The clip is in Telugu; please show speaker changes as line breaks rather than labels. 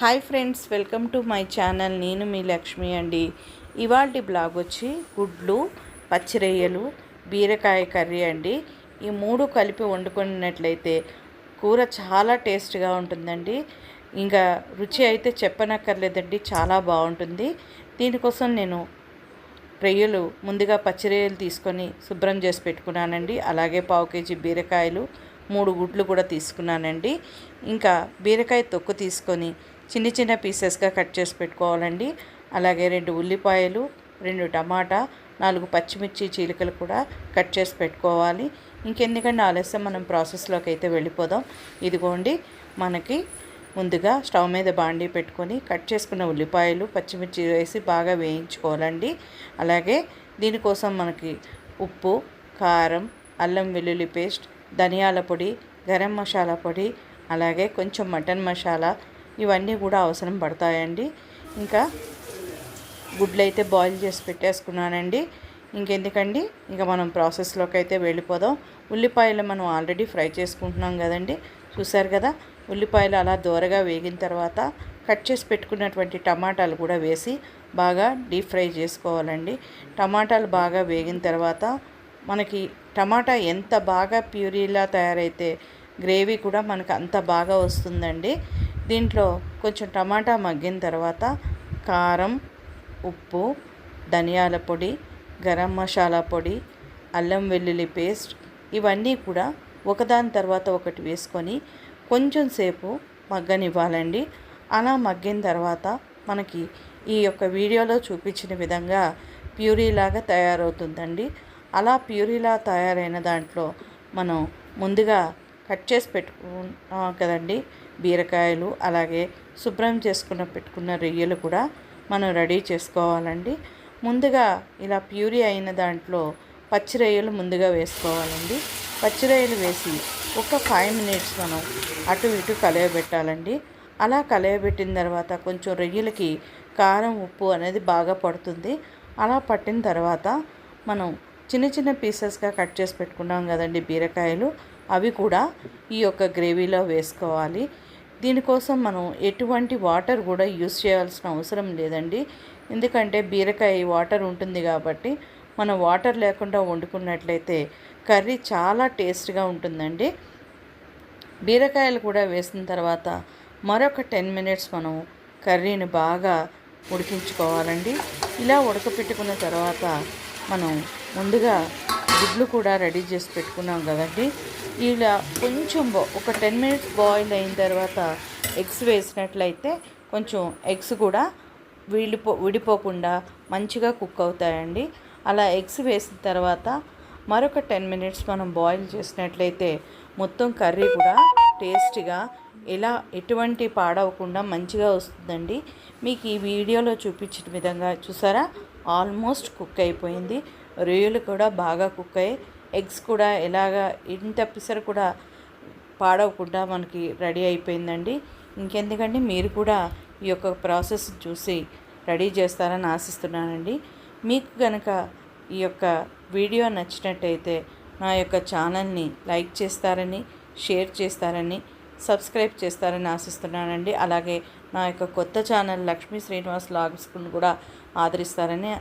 Hi friends welcome to my channel. నేను మీ లక్ష్మి అండి. ఇవాళ బ్లాగ్ వచ్చి గుడ్లు పచ్చిరొయ్యలు బీరకాయ కర్రీ అండి. ఈ మూడు కలిపి వండుకున్నట్లయితే కూర చాలా టేస్ట్గా ఉంటుందండి. ఇంకా రుచి అయితే చెప్పనక్కర్లేదండి చాలా బాగుంటుంది. దీనికోసం నేను రొయ్యలు ముందుగా పచ్చి రొయ్యలు తీసుకొని శుభ్రం చేసి పెట్టుకున్నానండి. అలాగే పావు కేజీ బీరకాయలు మూడు గుడ్లు కూడా తీసుకున్నానండి. ఇంకా బీరకాయ తొక్కు తీసుకొని చిన్న చిన్న పీసెస్గా కట్ చేసి పెట్టుకోవాలండి. అలాగే రెండు ఉల్లిపాయలు రెండు టమాటా నాలుగు పచ్చిమిర్చి చీలికలు కూడా కట్ చేసి పెట్టుకోవాలి. ఇంకెందుకంటే ఆలస్యం మనం ప్రాసెస్లోకి అయితే వెళ్ళిపోదాం. ఇదిగోండి మనకి ముందుగా స్టవ్ మీద బాండీ పెట్టుకొని కట్ చేసుకున్న ఉల్లిపాయలు పచ్చిమిర్చి వేసి బాగా వేయించుకోవాలండి. అలాగే దీనికోసం మనకి ఉప్పు కారం అల్లం వెల్లుల్లి పేస్ట్ ధనియాల పొడి గరం మసాలా పొడి అలాగే కొంచెం మటన్ మసాలా ఇవన్నీ కూడా అవసరం పడతాయండి. ఇంకా గుడ్లు అయితే బాయిల్ చేసి పెట్టేసుకున్నానండి. ఇంకెందుకండి? ఇంకా మనం ప్రాసెస్లోకి అయితే వెళ్ళిపోదాం. ఉల్లిపాయలు మనం ఆల్రెడీ ఫ్రై చేసుకుంటున్నాం కదండి. చూసారు కదా? ఉల్లిపాయలు అలా దూరగా వేగిన తర్వాత కట్ చేసి పెట్టుకున్నటువంటి టమాటాలు కూడా వేసి బాగా డీప్ ఫ్రై చేసుకోవాలండి. టమాటాలు బాగా వేగిన తర్వాత మనకి టమాటా ఎంత బాగా ప్యూరీలా తయారైతే గ్రేవీ కూడా మనకు అంత బాగా వస్తుందండి. దీంట్లో కొంచెం టమాటా మగ్గిన తర్వాత కారం ఉప్పు ధనియాల పొడి గరం మసాలా పొడి అల్లం వెల్లుల్లి పేస్ట్ ఇవన్నీ కూడా ఒకదాని తర్వాత ఒకటి వేసుకొని కొంచెం సేపు మగ్గనివ్వాలండి. అలా మగ్గిన తర్వాత మనకి ఈ యొక్క వీడియోలో చూపించిన విధంగా ప్యూరీలాగా తయారవుతుందండి. అలా ప్యూరీలా తయారైన దాంట్లో మనం ముందుగా కట్ చేసి పెట్టుకున్నాం కదండి. బీరకాయలు అలాగే శుభ్రం చేసుకున్న పెట్టుకున్న రొయ్యలు కూడా మనం రెడీ చేసుకోవాలండి. ముందుగా ఇలా ప్యూరీ అయిన దాంట్లో పచ్చి రొయ్యలు ముందుగా వేసుకోవాలండి. పచ్చి రొయ్యలు వేసి ఒక ఫైవ్ మినిట్స్ మనం అటు ఇటు కలయబెట్టాలండి. అలా కలయబెట్టిన తర్వాత కొంచెం రొయ్యలకి కారం ఉప్పు అనేది బాగా పడుతుంది. అలా పట్టిన తర్వాత మనం చిన్న చిన్న పీసెస్గా కట్ చేసి పెట్టుకున్నాం కదండి బీరకాయలు అవి కూడా ఈ యొక్క గ్రేవీలో వేసుకోవాలి. దీనికోసం మనం ఎటువంటి వాటర్ కూడా యూస్ చేయాల్సిన అవసరం లేదండి. ఎందుకంటే బీరకాయ వాటర్ ఉంటుంది కాబట్టి మనం వాటర్ లేకుండా వండుకున్నట్లయితే కర్రీ చాలా టేస్ట్గా ఉంటుందండి. బీరకాయలు కూడా వేసిన తర్వాత మరొక టెన్ మినిట్స్ మనం కర్రీని బాగా ఉడికించుకోవాలండి. ఇలా ఉడకపెట్టుకున్న తర్వాత మనం ముందుగా గుడ్లు కూడా రెడీ చేసి పెట్టుకున్నాం కదండి. ఇలా కొంచెం ఒక టెన్ మినిట్స్ బాయిల్ అయిన తర్వాత ఎగ్స్ వేసినట్లయితే కొంచెం ఎగ్స్ కూడా విడిపో విడిపోకుండా మంచిగా కుక్ అవుతాయండి. అలా ఎగ్స్ వేసిన తర్వాత మరొక టెన్ మినిట్స్ మనం బాయిల్ చేసినట్లయితే మొత్తం కర్రీ కూడా టేస్ట్గా ఎలా ఎటువంటి పాడవకుండా మంచిగా వస్తుందండి. మీకు ఈ వీడియోలో చూపించిన విధంగా చూసారా? ఆల్మోస్ట్ కుక్ అయిపోయింది. రొయ్యలు కూడా బాగా కుక్ అయ్యి ఎగ్స్ కూడా ఎలాగా ఇంత పిసరు కూడా పాడవకుండా మనకి రెడీ అయిపోయిందండి. ఇంకెందుకండి మీరు కూడా ఈ యొక్క ప్రాసెస్ చూసి రెడీ చేస్తారని ఆశిస్తున్నానండి. మీకు కనుక ఈ యొక్క వీడియో నచ్చినట్టయితే నా యొక్క ఛానల్ని లైక్ చేస్తారని షేర్ చేస్తారని సబ్స్క్రైబ్ చేస్తారని ఆశిస్తున్నానండి. అలాగే నా యొక్క కొత్త ఛానల్ లక్ష్మీ శ్రీనివాస్ లాగ్స్ను కూడా ఆదరిస్తారని